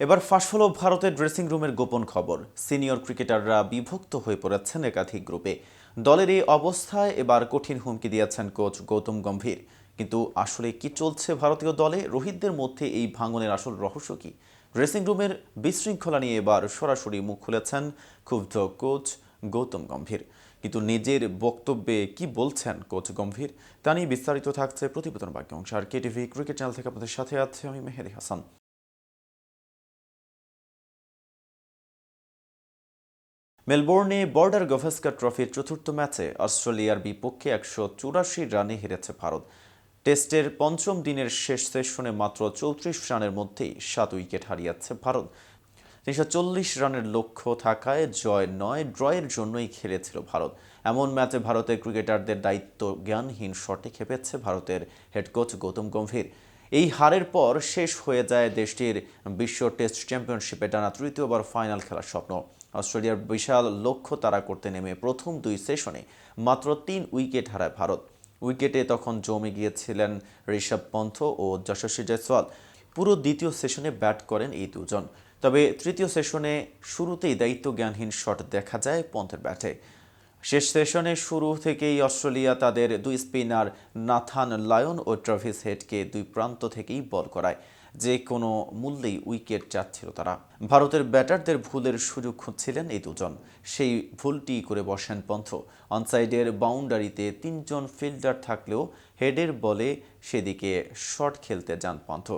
এবার ফাঁস হলো ভারতের ড্রেসিং রুমের গোপন খবর। সিনিয়র ক্রিকেটাররা বিভক্ত হয়ে পড়েছেন একাধিক গ্রুপে। দলের এই অবস্থায় এবার কঠিন হুমকি দিয়েছেন কোচ গৌতম গম্ভীর। কিন্তু আসলে কি চলছে ভারতীয় দলে? রোহিতদের মধ্যে এই ভাঙনের আসল রহস্য কি? ড্রেসিং রুমের বিশৃঙ্খলা নিয়ে এবার সরাসরি মুখ খুলেছেন ক্ষুব্ধ কোচ গৌতম গম্ভীর। কিন্তু নিজের বক্তব্যে কি বলছেন কোচ গম্ভীর? তা নিয়ে বিস্তারিত থাকছে প্রতিবেদন বাক্যাংশ। আর কেটিভি ক্রিকেট চ্যানেল থেকে আপনাদের সাথে আছে আমি মেহেদি হাসান। মেলবোর্নে বর্ডার গভেস্কার ট্রফির চতুর্থ ম্যাচে অস্ট্রেলিয়ার বিপক্ষে একশো চুরাশি রানে হেরেছে ভারত। টেস্টের পঞ্চম দিনের শেষ সেশনে মাত্র চৌত্রিশ রানের মধ্যেই সাত উইকেট হারিয়েছে ভারত। তিনশো চল্লিশ রানের লক্ষ্য থাকায় জয় নয়, ড্রয়ের জন্যই খেলেছিল ভারত। এমন ম্যাচে ভারতের ক্রিকেটারদের দায়িত্ব জ্ঞানহীন শটে খেপেছে ভারতের হেড কোচ গৌতম গম্ভীর। এই হারের পর শেষ হয়ে যায় দেশটির বিশ্ব টেস্ট চ্যাম্পিয়নশিপে টানা তৃতীয়বার ফাইনাল খেলার স্বপ্ন। অস্ট্রেলিয়ার বিশাল লক্ষ্য তারা করতে নেমে প্রথম দুই সেশনে মাত্র তিন উইকেট হারায় ভারত। উইকেটে তখন জমে গিয়েছিলেন ঋষভ পন্থ ও যশস্বী জয়সওয়াল। পুরো দ্বিতীয় সেশনে ব্যাট করেন এই দুজন। তবে তৃতীয় সেশনে শুরুতেই দায়িত্ব জ্ঞানহীন শট দেখা যায় পন্থের ব্যাটে। শেষ সেশনে শুরু থেকেই অস্ট্রেলিয়া তাদের দুই স্পিনার নাথান লায়ন ও ট্রাভিস হেডকে দুই প্রান্ত থেকেই বল করায়। যে কোনো মূল্যেই উইকেট চাচ্ছিল তারা। ভারতের ব্যাটারদের ভুলের সুযোগ খুঁজছিলেন এই দুজন। সেই ভুলটি করে বসেন পন্থ। অনসাইডের বাউন্ডারিতে তিনজন ফিল্ডার থাকলেও হেডের বলে সেদিকে শট খেলতে যান পন্থ।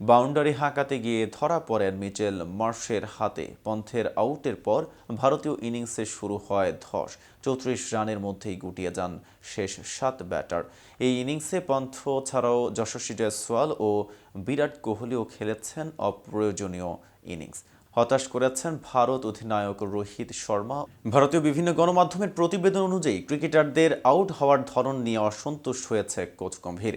বাউন্ডারি হাঁকাতে গিয়ে ধরা পড়েন মিচেল মার্শের হাতে। পন্থের আউটের পর ভারতীয় ইনিংসে শুরু হয় ধস। চৌত্রিশ রানের মধ্যেই গুটিয়ে যান শেষ সাত ব্যাটার। এই ইনিংসে পন্থ ছাড়াও যশস্বী জয়সওয়াল ও বিরাট কোহলিও খেলেছেন অপ্রয়োজনীয় ইনিংস। হতাশ করেছেন ভারত অধিনায়ক রোহিত শর্মা। ভারতীয় বিভিন্ন গণমাধ্যমের প্রতিবেদন অনুযায়ী ক্রিকেটারদের আউট হওয়ার ধরন নিয়ে অসন্তুষ্ট হয়েছে কোচ গম্ভীর।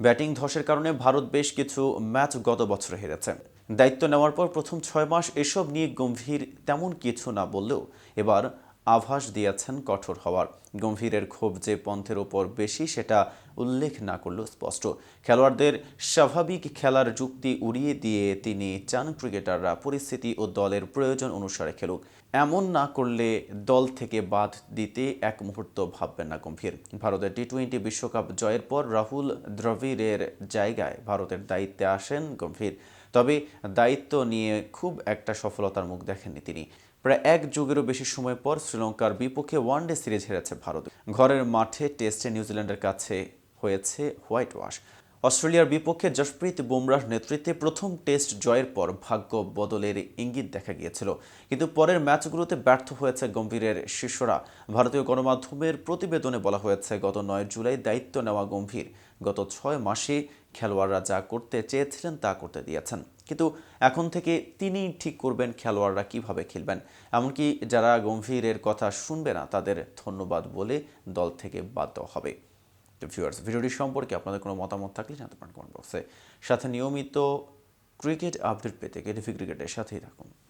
ব্যাটিং ধসের কারণে ভারত বেশ কিছু ম্যাচ গত বছর হেরেছে। দায়িত্ব নেওয়ার পর প্রথম ছয় মাস এসব নিয়ে গম্ভীর তেমন কিছু না বললেও এবার আভাস দিয়েছেন কঠোর হওয়ার। গম্ভীরের ক্ষোভ যে পন্থের ওপর বেশি সেটা উল্লেখ না করলেও স্পষ্ট। খেলোয়াড়দের স্বাভাবিক খেলার যুক্তি উড়িয়ে দিয়ে তিনি চান ক্রিকেটাররা পরিস্থিতি ও দলের প্রয়োজন অনুসারে খেলুক। এমন না করলে দল থেকে বাদ দিতে এক মুহূর্ত ভাববেন না গম্ভীর। ভারতের টি টোয়েন্টি বিশ্বকাপ জয়ের পর রাহুল দ্রবিড়ের জায়গায় ভারতের দায়িত্বে আসেন গম্ভীর। তবে দায়িত্ব নিয়ে খুব একটা সফলতার মুখ দেখেননি তিনি। প্রায় এক যুগেরও বেশি সময় পর শ্রীলঙ্কার বিপক্ষে ওয়ানডে সিরিজ হেরেছে ভারত। ঘরের মাঠে টেস্টে নিউজিল্যান্ডের কাছে হয়েছে হোয়াইট ওয়াশ অস্ট্রেলিয়ার বিপক্ষে জসপ্রীত বুমরাহ নেতৃত্বে প্রথম টেস্ট জয়ের পর ভাগ্য বদলের ইঙ্গিত দেখা গিয়েছিল। কিন্তু পরের ম্যাচগুলোতে ব্যর্থ হয়েছে গম্ভীরের শিষ্যরা। ভারতীয় গণমাধ্যমের প্রতিবেদনে বলা হয়েছে, গত নয় জুলাই দায়িত্ব নেওয়া গম্ভীর। গত ছয় মাসে খেলোয়াড়রা যা করতে চেয়েছিলেন তা করতে দিয়েছেন। কিন্তু এখন থেকে তিনি ঠিক করবেন খেলোয়াড়রা কীভাবে খেলবেন। এমনকি যারা গম্ভীরের কথা শুনবে না, তাদের ধন্যবাদ বলে দল থেকে দেওয়া হবে। তো ভিউয়ার্স ভিডিওটি সম্পর্কে আপনাদের কোনো মতামত থাকলে জানতে পারেন কমেন্ট বক্সে সাথে নিয়মিত ক্রিকেট আপডেট পেতে কেটিভি ক্রিকেটের সাথেই থাকুন।